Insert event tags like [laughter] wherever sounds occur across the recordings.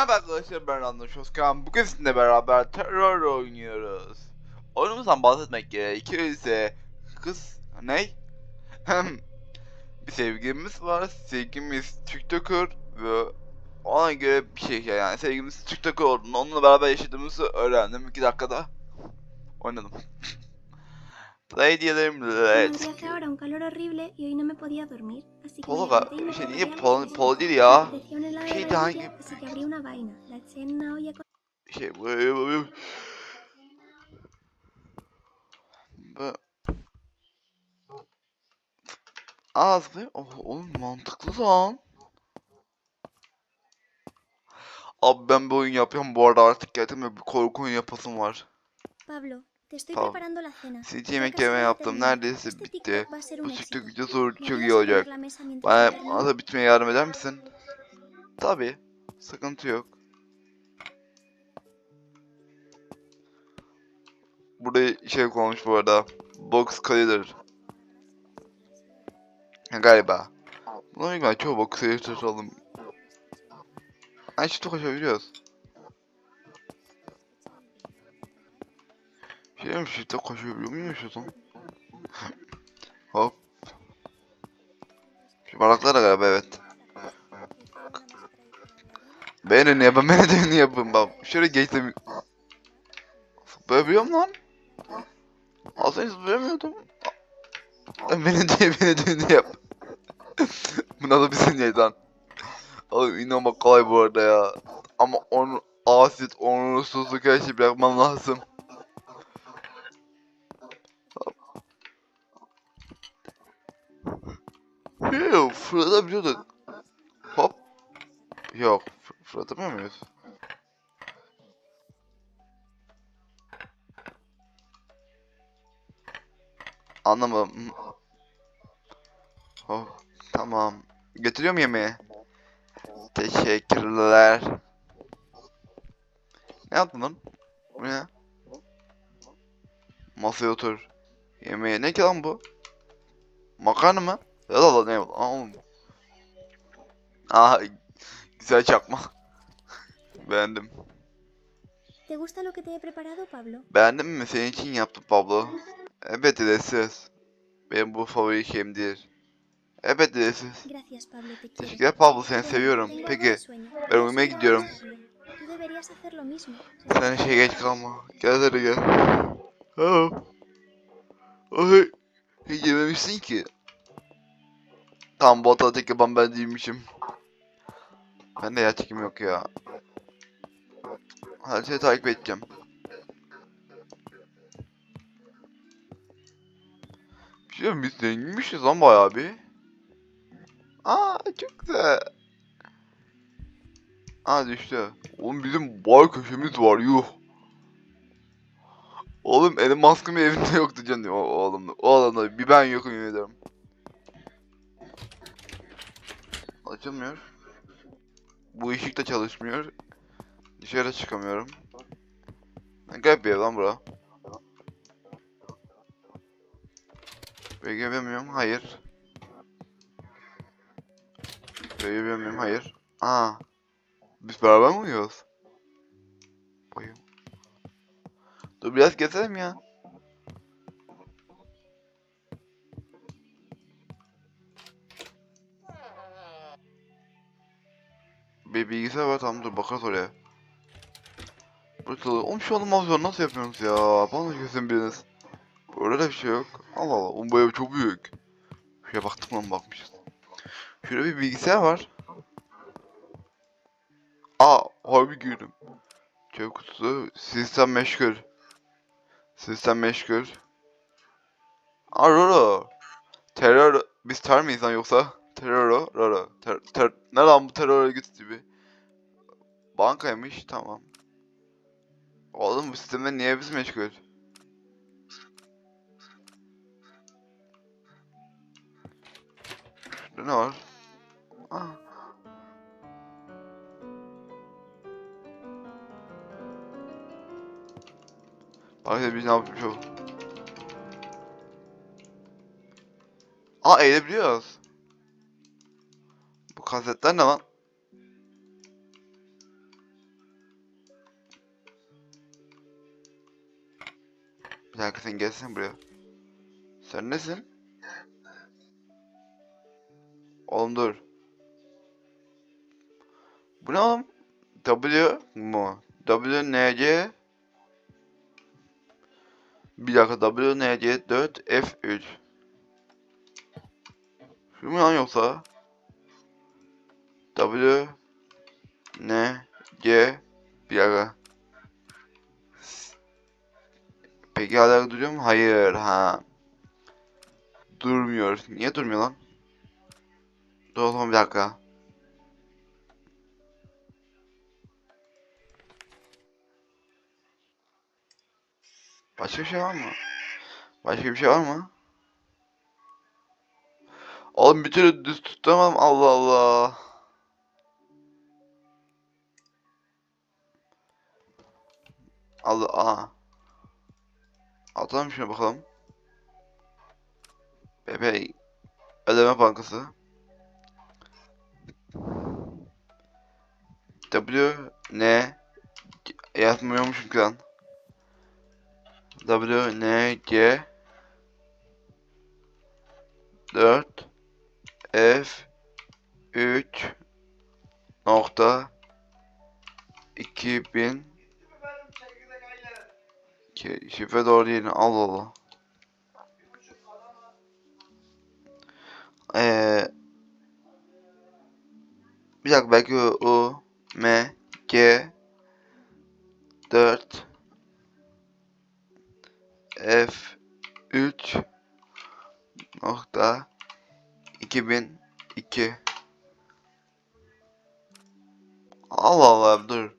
Merhaba arkadaşlar ben Anlaş Özkan. Bugün sizinle beraber terör oynuyoruz. Oyunumuzdan bahsetmek gerekirse kız ne? Hem bir sevgilimiz var. Sevgilimiz TikToker ve ona göre bir şey yani sevgilimiz TikToker olduğunu onunla beraber yaşadığımızı öğrendim. 2 dakikada oynadım. Ahora un calor horrible y hoy no me podía dormir, así que Polo me levanté y ga- me şey niye pasillo. polo değil ya. de Şey daha con şey böyle böyle böyle Az be. Oh, oğlum mantıklı lan. Abi ben bir oyun yapıyorum bu arada artık ve bir korku oyunu yapasım var. Pablo. Tamam. preparando la cena. Sinci Ya yemek casi yeme voy a yaptım. Neredeyse bitti. Bu. TikTok videosu ¿Me çok iyi olacak. Bana, da bitmeye yardım eder misin? Tabi. Sıkıntı yok. Burada şey konmuş bu arada. Box Collider. Galiba. Buna ilgili çoğu box Collider aldım. Ha çifte koşabiliyoruz. Şey mi çifte koşabiliyor muyum şu [laughs] Hop. Şu baraklar da galiba evet. Ben ne yapayım? Ben de ne yapayım bak. Şöyle geçtim. Zıplayabiliyorum lan. Az önce zıplayamıyordum. Beni diye beni ne yap. Buna da bizim niye lan. Oğlum inanmak kolay bu arada ya. Ama onu asit, onursuzluk her şeyi bırakman lazım. Yoo, fırlatabiliyorduk. Hop. Yok, fır- fırlatamıyor muyuz? Anlamadım. Oh, tamam. Getiriyor mu yemeği? Teşekkürler. Ne yaptın lan? Bu ne? Masaya otur. Yemeğe ne ki lan bu? Makarna mı? Ya da ne oğlum. Aa, güzel çakma. [laughs] Beğendim. ¿Te gusta lo que te he preparado, Pablo? Beğendin mi? Senin için yaptım Pablo. Evet dedesiz. Benim bu favori şeyimdir. Evet dedesiz. Gracias, Pablo, te quiero. Teşekkürler Pablo seni seviyorum. Peki ben uyumaya gidiyorum. Tú deberías hacer lo mismo. Sen şey geç kalma. Gel hadi gel. Tamam. Ay. Hiç yememişsin ki. Tam bu hata tek yapan ben değilmişim. Ben de yer çekim yok ya. Her şeyi takip edeceğim. Bir şey? Biz zenginmişiz lan bayağı bir. Aa çok güzel. Aa düştü. Oğlum bizim bar köşemiz var yuh. Oğlum Musk'ın bir evinde yoktu canım. Oğlum o alanda bir ben yokum yemin ederim. Açılmıyor. Bu ışık da çalışmıyor. Dışarı çıkamıyorum. Garip bir ev lan bura. Böyle giremiyorum. Hayır. Böyle giremiyorum. Hayır. Aa. Biz beraber mi uyuyoruz? Uyu. Dur biraz gezelim ya. Bir bilgisayar var tamam dur bakarız oraya. Burada oğlum şu an mavzor nasıl yapıyorsunuz ya? Bana kesin biriniz. Burada da bir şey yok. Allah Allah oğlum bu ev çok büyük. Şuraya baktık lan bakmışız. Şurada bir bilgisayar var. Aa harbi girdim. Çöp kutusu. Sistem meşgul. Sistem meşgul. Aa Roro. Terör. Biz ter miyiz lan yoksa? Terör Roro. Ter, ter, ne lan bu terör örgütü gibi? Bankaymış tamam. Oğlum bu sistemde niye biz meşgul? Şurada ne var? Aa. Arkadaşlar biz ne yapmış o? Aa eğilebiliyoruz kasetler ne lan? Bir dakika sen gelsin buraya. Sen nesin? Oğlum dur. Bu ne oğlum? W mu? W N C Bir dakika W N C 4 F 3 Şu mu lan yoksa? W N C Bir dakika. Peki hala duruyor mu? Hayır ha. Durmuyor. Niye durmuyor lan? Dur o zaman bir dakika. Başka bir şey var mı? Başka bir şey var mı? Oğlum bir türlü düz tutamadım. Allah Allah. Allah aa. Atalım şuna bakalım. Bebe ödeme bankası. W N yazmıyormuşum ki lan. W N G 4 F 3 nokta 2000 Ki şifre doğru değil. Allah Allah. Ee, bir dakika belki o M G 4 F 3 nokta 2002 Allah Allah dur.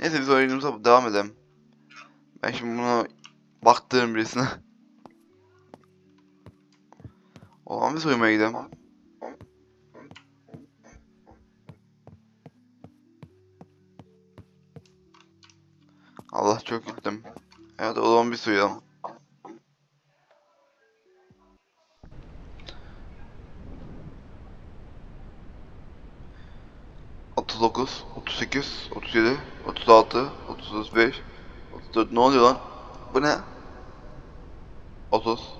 Neyse biz oyunumuza devam edelim. Ben şimdi bunu baktırım birisine. O zaman biz uyumaya gidelim. Allah çok gittim. Evet o zaman biz uyuyalım. Otuz dokuz, otuz sekiz, otuz yedi, otuz altı, otuz beş, dört. Ne oluyor lan? Bu ne? Otuz,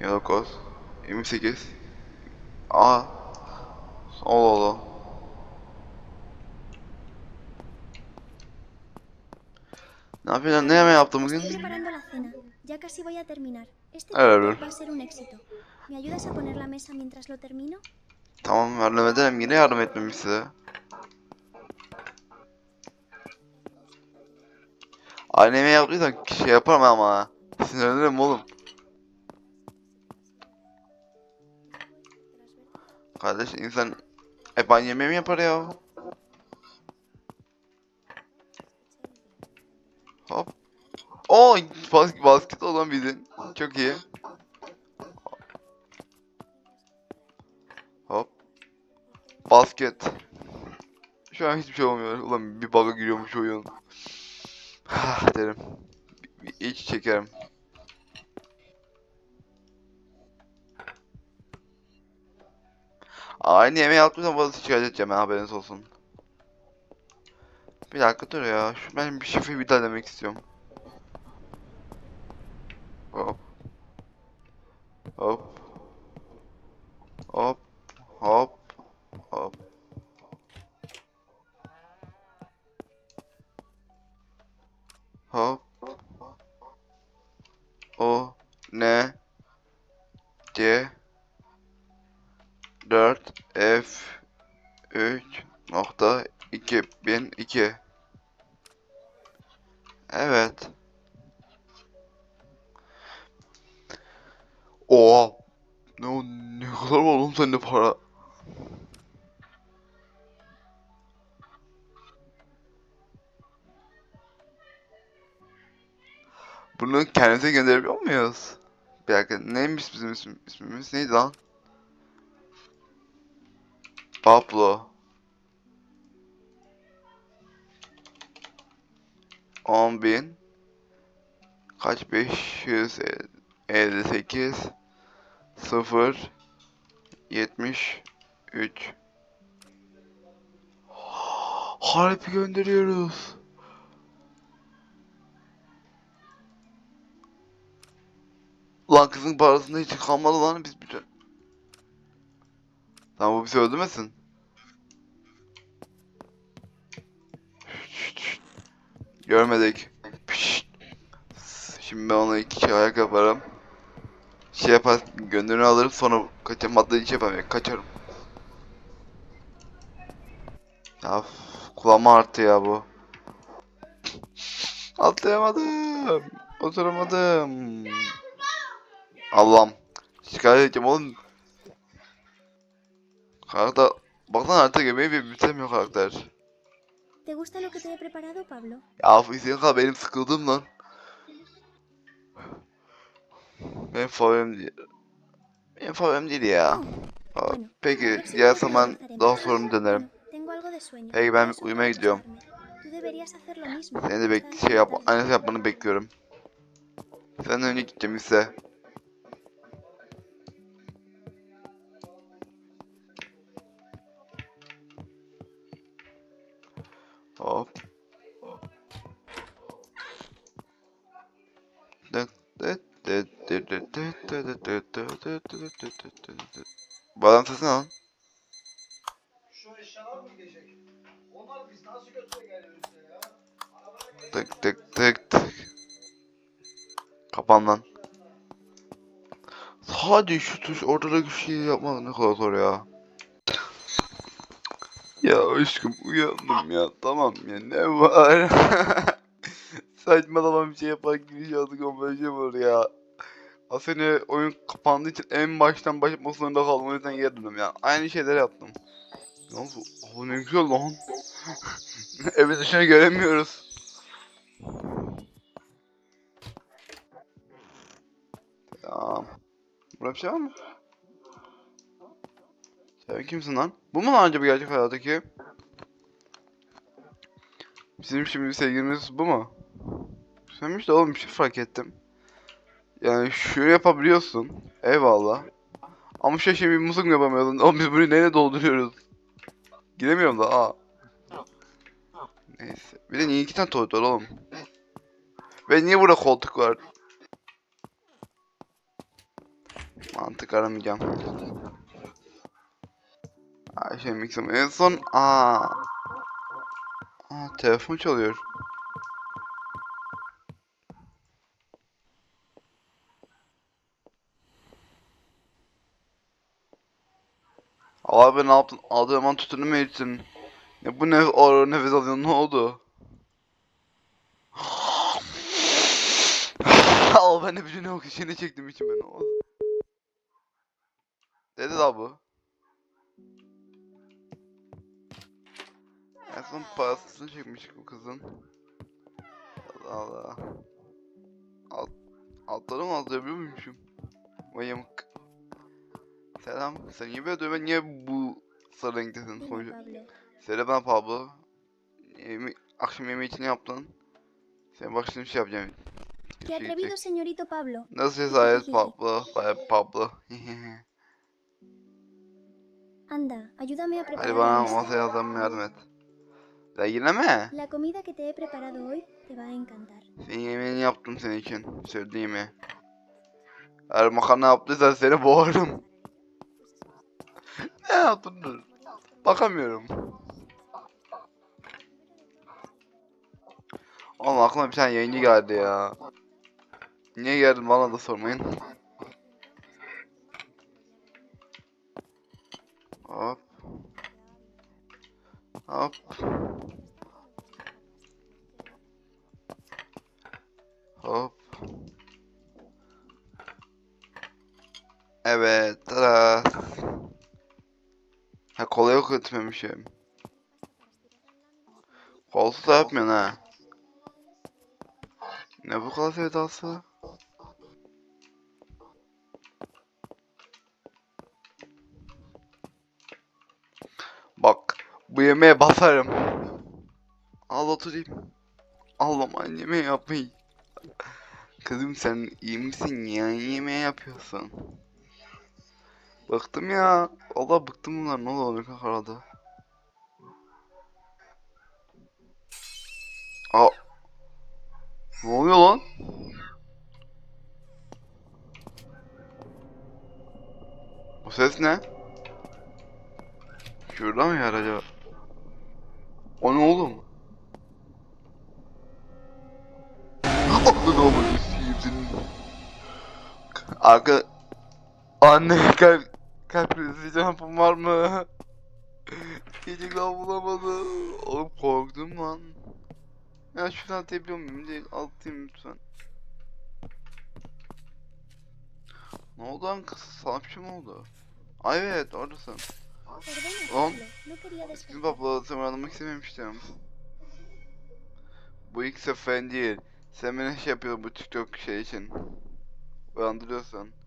yirmi dokuz, yirmi sekiz. Aa. Allah Allah. Ne yapıyorsun? Ne yemeği yaptın bugün? Ya casi voy a terminar. Este va a ser un éxito. ¿Me ayudas a poner la mesa mientras lo termino? Tamam yardım ederim. Yine yardım etmem size. Aynı yemeği yaptıysan şey yaparım ama ha. Sinirlenirim oğlum. Kardeş insan hep aynı yemeği mi yapar ya? Hop. Oo bas basket olan bildin. Çok iyi. Hop. Basket. Şu an hiçbir şey olmuyor. Ulan bir bug'a giriyormuş oyun. Ah derim. İç çekerim. Aynı yemeği yaptığımda bazı şikayet edeceğim ben haberiniz olsun. Bir dakika dur ya. Şu, ben bir şifreyi bir daha demek istiyorum. Oha. Ne, ne kadar var oğlum sende para? Bunu kendimize gönderebiliyor muyuz? Bir dakika neymiş bizim ismi, ismimiz neydi lan? Pablo. 10 bin kaç 558 0 73 Harbi gönderiyoruz. Lan kızın parasında hiç kalmadı lan biz bütün. Tamam bu bizi öldürmesin. Görmedik. Şimdi ben ona iki ayak yaparım. Şey yapar, gönlünü alırım sonra kaçarım hatta hiç yapamıyorum kaçarım. Ya kulağıma arttı ya bu. Atlayamadım. Oturamadım. Allah'ım. Şikayet edeceğim oğlum. Karakter... Baksana artık yemeği bir bitemiyor karakter. ¿Te gusta lo que te he preparado, Pablo? Ya izleyin kadar benim sıkıldım lan. Benim favorim değil. Benim favorim değil ya. Peki diğer zaman daha sorunu denerim. Peki ben uyumaya gidiyorum. Seni de bek şey yap annesi yapmanı bekliyorum. Sen önce gideceğim ise. Hop. Sesi ne lan? Şu eşyalar mı gidecek? Onlar biz nasıl götüre geliyoruz ya? Tık tık tık tık. Kapan lan. Sadece şu tuş ortadaki şeyi yapmak ne kadar zor ya. Ya aşkım uyandım ya tamam ya ne var? [laughs] Saçmalama bir şey yapak gibi şey ama böyle şey var ya. Aslında oyun kapandığı için en baştan başlatmak zorunda kaldım o yüzden geri döndüm ya. Aynı şeyleri yaptım. Yalnız o ne güzel lan. [laughs] Evi dışına göremiyoruz. Tamam. Burada bir şey var mı? Sen kimsin lan? Bu mu lan acaba gerçek hayattaki? Bizim şimdi sevgilimiz bu mu? Söylemiş de oğlum bir şey fark ettim. Yani şunu yapabiliyorsun. Eyvallah. Ama şu şey bir musluk mu yapamıyordun? Oğlum biz bunu neyle dolduruyoruz? Giremiyorum da aa. Neyse. Bir de niye iki tane tuvalet var oğlum? Ve niye burada koltuk var? Mantık aramayacağım. Ayşe Mix'im en son aa. Aa telefon çalıyor. Abi ne yaptın? Aldı hemen tutunu mu ettin? Ne bu ne o nefes alıyorsun ne oldu? [sighs] Al ben de bir ne oksijeni çektim içime ne oldu? Dedi la bu. En son parasını çekmiş bu kızın. Allah Allah. Alt, altları mı atlayabiliyor muymuşum? Vay yamık. Selam. Sen niye böyle dövme? Niye bu sarı renktesin? Sonucu. Pablo. Söyle bana Pablo. Yeme akşam yemeği için ne yaptın? Sen bak şimdi şey yapacağım. ¡Qué Şey atrevido, señorito Pablo! Nasıl cesaret Pablo? Bay Pablo. [laughs] Anda, ayúdame a Hadi preparar la bana masaya yazmam yardım et. Ya yine mi? La comida que te he preparado hoy te va a encantar. Senin yemeğini yaptım senin için. Söylediğimi. Eğer makarna yaptıysan seni boğarım. Ne yaptın dur? Bakamıyorum. Oğlum aklıma bir tane yayıncı geldi ya. Niye geldin bana da sormayın. Hop. Hop. Hop. Evet. Tada. Ha kolay yok etmemişim. Kolsuz da yapmıyorsun ha. Ne bu kadar sevdası? Bak bu yemeğe basarım. Al oturayım. Allah'ım yemeği yapmayı. Kızım sen iyi misin ya? Yemeği yapıyorsun? Bıktım ya. Valla bıktım bunlar. Ne olur kanka arada. Aa. Ne oluyor lan? ses ne? Şurada mı yer acaba? O ne oğlum? Üstüyüm senin. Arka... Anne kalp... Kalp krizi cevabım var mı? Yiyecek lan bulamadım. Oğlum korktum lan. Ya şuradan atayabiliyor muyum? Değil, atayım lütfen. Ne oldu lan kız? Sana bir şey oldu? Ay evet oradasın. Sizin despertar. babla seni aramak istememiştim. Bu ilk sefer değil. Sen beni şey yapıyordun bu TikTok şey için. Uyandırıyorsun.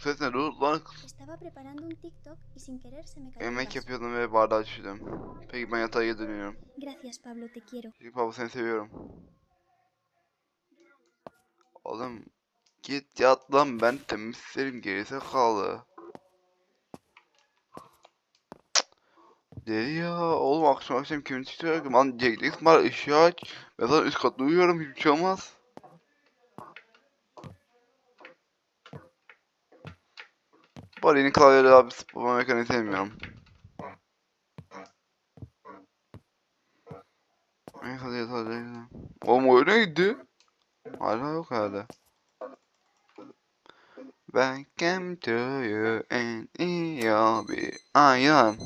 Ses ne lan? Estaba preparando un TikTok y sin querer se me cayó Yemek yapıyordum ve bardağı düşürdüm. Peki ben yatağa geri dönüyorum. Gracias, Pablo, te quiero. Çünkü baba seni seviyorum. Oğlum git yat lan ben temizlerim gerisi kaldı. Deli ya oğlum akşam akşam kimin çıkıyor ki lan Jack var ışığı aç. Ben zaten üst katta uyuyorum hiçbir şey olmaz. Bari yeni klavyeleri abi sıkma mekaniği sevmiyorum. Neyse hadi hadi hadi. Oğlum o öyle gitti. Hala yok. Ben came to you and you'll be Aynen.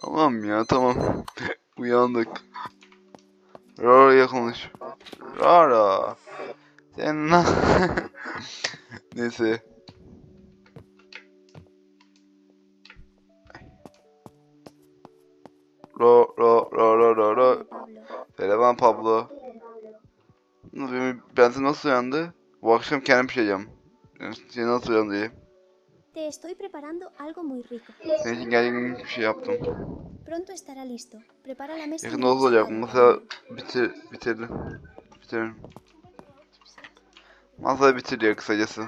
Tamam ya tamam. [laughs] Uyandık. Rara'ya konuş. Rara. Sen. [laughs] Neyse. Ro ro ro ro ro ro. Pablo. Selam Pablo. Benim- Ben seni nasıl uyandı? Bu akşam kendim pişireceğim. Seni nasıl uyandı diye. Te estoy preparando algo muy rico. Senin için geldiğin bir şey yaptım. Pronto estará listo. Prepara la mesa. Yakında olacak. Masa bitir, bitirdi. Bitirin. Masa bitiriyor kısacası.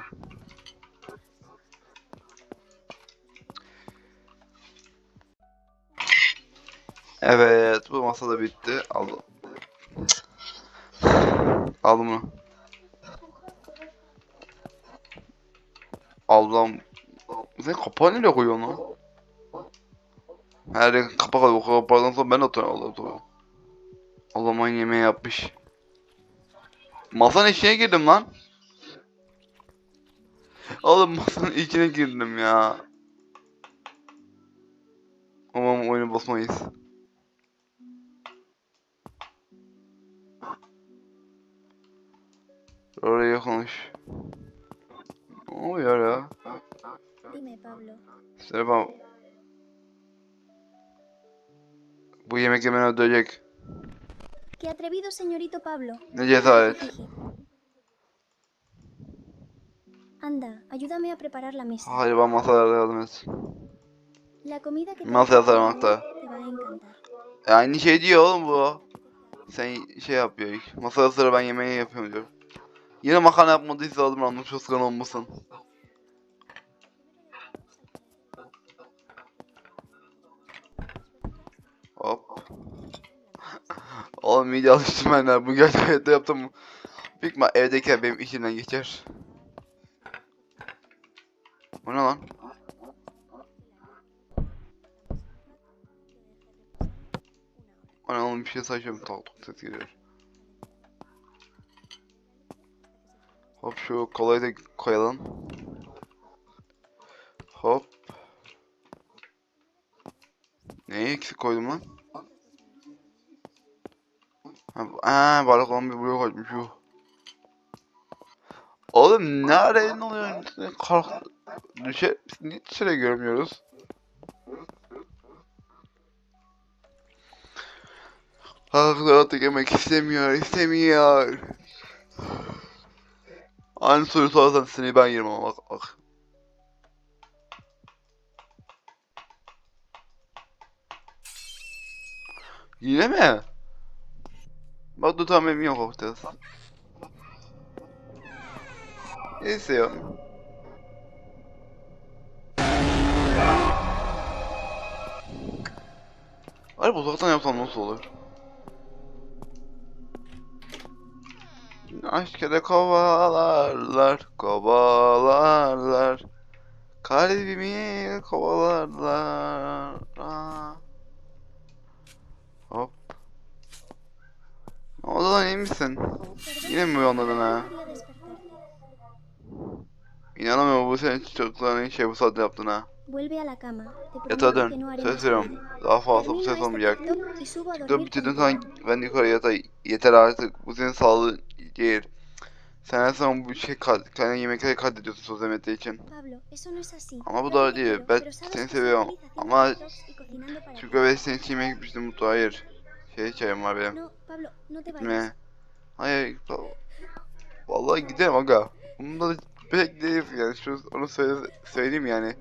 Evet, bu masa da bitti. Aldım. Aldım bunu. Allah'ım. Sen kapağı nereye koyuyorsun lan? Her yer kapak alıyor. O kapaktan sonra ben atıyorum Allah'ım tabii. Allah'ım aynı yemeği yapmış. Masanın içine girdim lan. Oğlum masanın içine girdim ya. Umarım oyunu basmayız. Oraya konuş. Ne oluyor ya? Dime, Pablo. Selam. Bu yemek yemeni öldürecek. ¡Qué atrevido, señorito Pablo! Ne cesaret. Anda, ayúdame a preparar la mesa. Hadi bana masalarda yardım et. La comida que Masa yazarmakta. te va a encantar. E, aynı şey diyor oğlum bu. Sen şey yapıyor ilk. Masada sıra ben yemeği yapıyorum diyor. Yine makarna yapmadıysa adım anlamış Oskan olmasın. Hop. Oğlum ben ya. Bu gerçek hayatta yaptım. İhtimal evdeyken benim içimden geçer. Bu ne lan? Ana oğlum bir şey saçıyorum. Tak tak ses geliyor. Hop şu kolayı da koyalım. Hop. Neyi eksik koydum lan? Ha, balık olan bir buraya koymuş yuh. Oğlum ne oluyor? Kalk. Düşe, niye dışarı görmüyoruz? Halklar artık yemek istemiyor, istemiyor. Aynı soruyu sorarsan seni ben yerim ama bak bak. Yine mi? Bak dur tamam benim yok ortası. Neyse ya. Hayır uzaktan yapsam nasıl olur? Aşk ile kovalarlar, kovalarlar. Kalbimi kovalarlar. Hop. Ne oldu lan iyi misin? Yine mi uyandın ha? İnanamıyorum bu senin çocukların şey bu saatte yaptın ha. Vuelve a la cama. Yatağa dön. Söz veriyorum. Daha fazla bu ses olmayacak. Çıktı bitirdin sen ben yukarı yata. Yeter artık. Bu senin sağlığın değil. Sen her zaman bu şey kendine yemekleri katlediyorsun söz emeti için. Ama bu doğru değil. Ben seni seviyorum. Ama çünkü ben senin için yemek gitmiştim mutlu. Hayır. Şey çayım var benim. Gitme. Hayır. Vallahi gidelim aga. Bunda da pek değil yani. Şunu, onu söyle, söyleyeyim yani.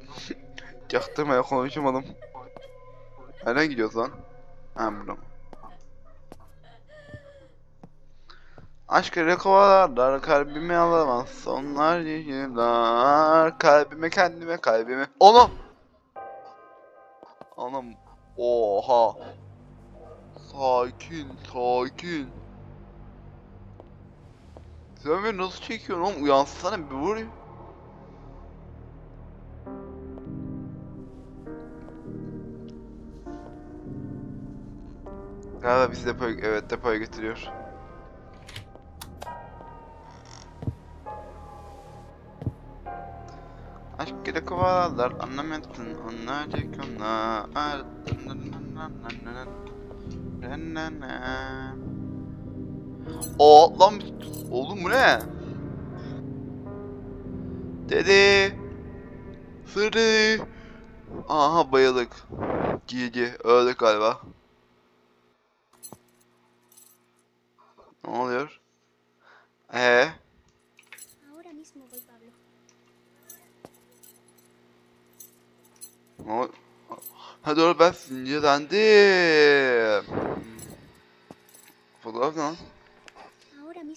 Çaktırmaya konuşamadım. Nereden gidiyoruz lan? Ha buradan. Aşk ile kovalarlar kalbimi alamaz. Onlar yiyirler kalbime kendime kalbime. Anam Anam Oha. Sakin sakin. Sen beni nasıl çekiyorsun oğlum? Uyansana bir vur Galiba bizi depoya, evet depoya getiriyor. Aşk ile kovalarlar anlamıyorsun onlar onlar. O lan oğlum bu ne? Dede. Sırrı Aha bayıldık GG öldük galiba Ne oluyor? Ee? Ne Ha doğru ben zincirlendim. Fotoğraf ne lan?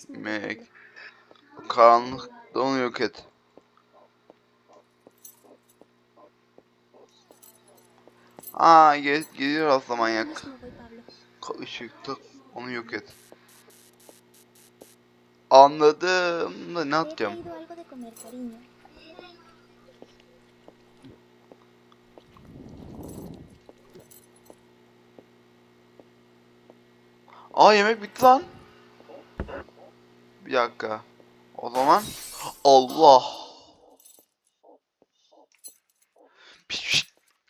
Mek. Karanlıkta onu yok et. Aa gel geliyor asla manyak. Işıkta onu yok et. Anladım ne atacağım? Aa yemek bitti lan. Bir dakika. O zaman Allah.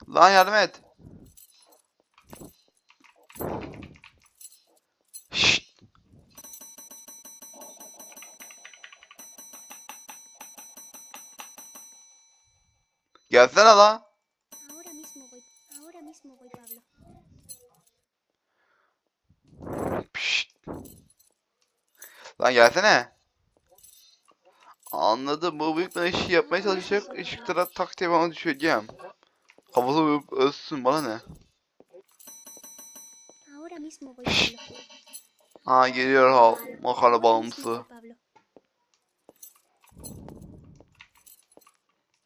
Lan yardım et. Gelsene lan. Ahora mismo voy. Ahora mismo voy, Pablo. Pişt. Lan gelsene. Anladım. Bu büyük bir işi yapmaya çalışacak. Işıklara tak diye bana düşeceğim. Havada vurup ölsün bana ne? Ahora mismo voy, Pablo. Ha geliyor ha makarna bağımlısı.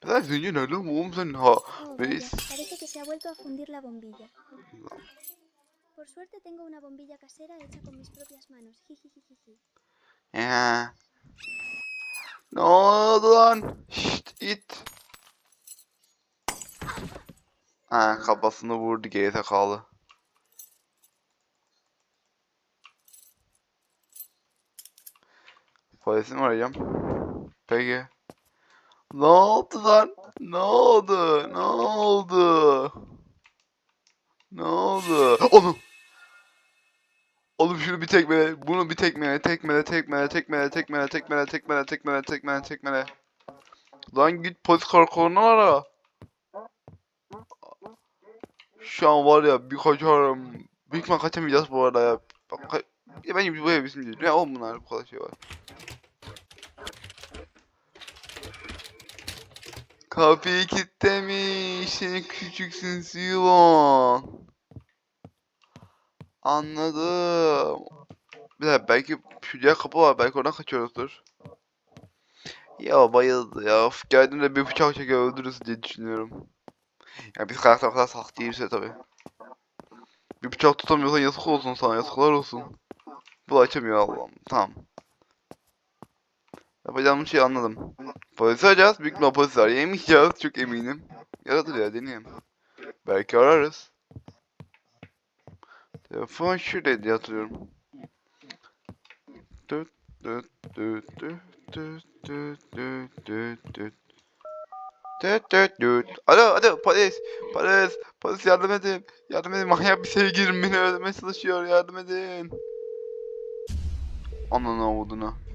Oğlum sen ha? Oh, vaya, ¿Ves? parece que se ha vuelto a fundir la bombilla. Por suerte tengo una bombilla casera hecha con mis propias manos. Jijijijiji. Ya. Ne oldu lan? Şşt it. Ha kafasını vurdu gerizekalı. Polisi mi arayacağım? Peki. Ne oldu lan? Ne oldu? Ne oldu? Ne oldu? Onu. Oğlum şunu bir tekmele, bunu bir tekmele, tekmele, tekmele, tekmele, tekmele, tekmele, tekmele, tekmele, tekmele, tekmele. Lan git polis karakoluna ara. Şu an var ya bir kaçarım. Büyük ihtimal kaçamayacağız bu arada ya. Bak, ya bence bu ev bizim değil. Ne oğlum bunlar bu kadar şey var. Kapıyı kilitlemiş. Seni küçüksün Silon. Anladım. Bir dakika belki diğer kapı var. Belki oradan kaçıyoruzdur. Ya bayıldı ya. Of, geldiğinde bir bıçak çeker öldürürüz diye düşünüyorum. Ya biz karakter kadar salak değilse tabi. Bir bıçak tutamıyorsan yazık olsun sana. Yazıklar olsun. Bu açamıyor Allah'ım. Tamam. Yapacağım şey anladım. Polis arayacağız. Büyük bir polis arayamayacağız. Çok eminim. Yaradır ya deneyeyim. Belki ararız. Telefon şuradaydı diye hatırlıyorum. Düt düt düt düt düt düt düt. Düt düt düt. Alo alo polis. Polis. Polis yardım edin. Yardım edin. Manyak bir sevgilim beni öldürmeye çalışıyor. Yardım edin. Ananı avuduna.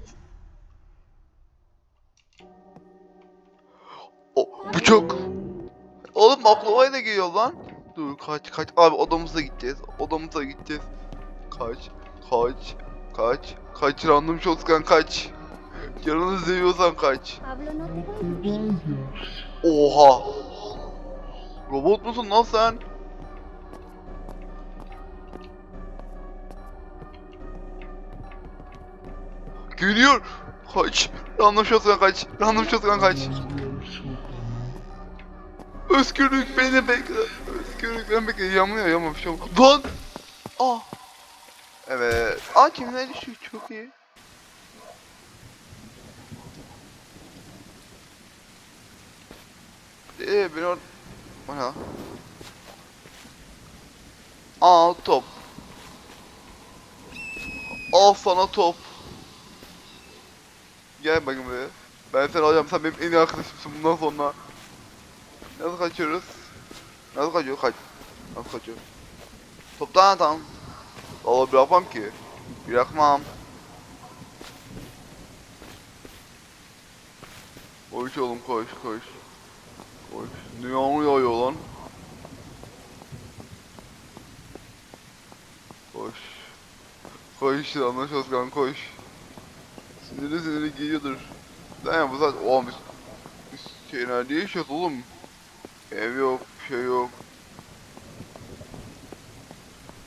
Oğlum ne geliyor lan? Dur kaç kaç. Abi odamıza gideceğiz. Odamıza gideceğiz. Kaç. Kaç. Kaç. Kaç random shotgun kaç. Canını seviyorsan kaç. Oha. Robot musun lan sen? Geliyor. Kaç. Random shotgun kaç. Random shotgun kaç. Özgürlük beni bekle. Özgürlük beni bekle. Yanmıyor yanmıyor bir şey olmaz. Lan. Ah. Evet. Aa kimler düşüyor çok iyi. Eee beni or... O ne? Aa top. Al sana top. Gel bakayım buraya. Ben seni alacağım. Sen benim en iyi arkadaşımsın bundan sonra. Nasıl kaçıyoruz? Nasıl kaçıyor? Kaç. Nasıl kaçıyor? Toptan tamam. Valla bırakmam ki. Bırakmam. Koş oğlum koş koş. Koş. Ne yağıyor lan? Koş. Koş lan Özkan koş. Sinirli sinirli geliyordur. Lan ya bu saat oğlum biz, biz şey nerede yaşıyoruz oğlum? Ev yok, bir şey yok.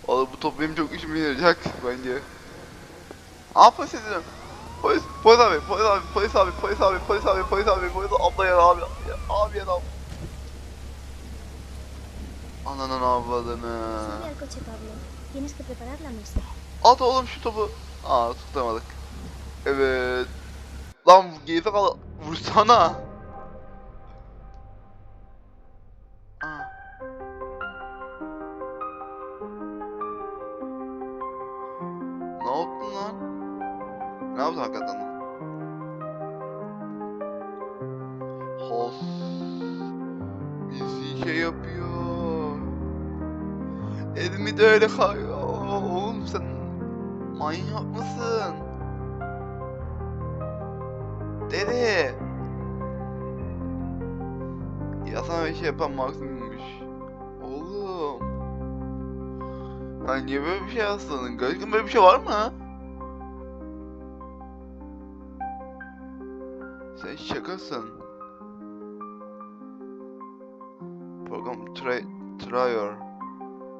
Valla bu top benim çok işime yarayacak bence. Aa polis edeceğim. Polis, polis abi, polis abi, polis abi, polis abi, polis abi, polis abi, polis abla ya abi, abi ya abi. Ananın avladını. At oğlum şu topu. Aa tutamadık. Evet. Lan gerizekalı vursana. Manyak mısın? Dede. Ya sana bir şey yapan maksimummuş. Oğlum. Lan niye böyle bir şey aslanın? Gerçekten böyle bir şey var mı? Sen şakasın. Program try, Trier.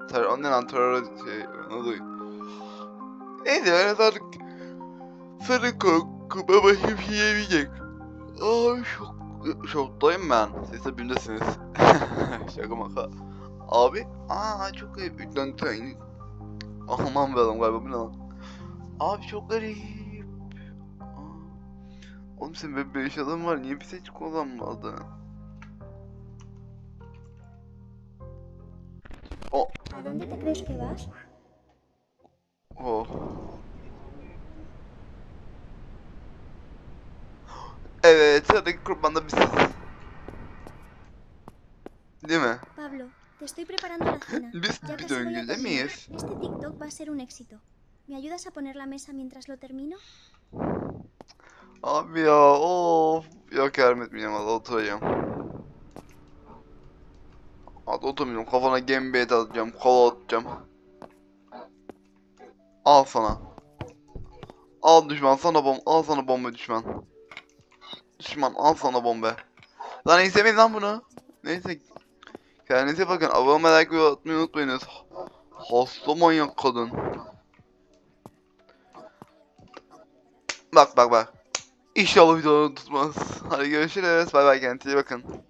Ter, o ne lan terör şey, ne diyor? Neydi ben artık sana korkuma başım şey yiyemeyecek. Ay şok, şoktayım ben. Siz de bildesiniz. [laughs] Şaka maka. Abi, aa çok garip ütlenti aynı. Aman be adam galiba bu ne lan? Abi çok garip. Aa. Oğlum senin böyle bir adam var, niye bir seç kullanmadı? O. Abimde de bir var. Oh. Evet, sıradaki kurban da biziz. Değil mi? Pablo, te estoy preparando la cena. [laughs] Biz Ya bir döngüde miyiz? Este TikTok va a ser un éxito. ¿Me ayudas a poner la mesa mientras lo termino? Abi ya, of. Yok yardım etmeyeceğim, hadi oturacağım. Hadi oturmayacağım, kafana gembiyet atacağım, kola atacağım. Al sana. Al düşman, sana bom, al sana bomba düşman. Düşman, al sana bomba. Lan izlemeyin lan bunu. Neyse. Kendinize bakın, abone merak atmayı unutmayınız. Hasta manyak kadın. Bak bak bak. İnşallah videoları tutmaz. Hadi görüşürüz. Bay bay kendinize bakın.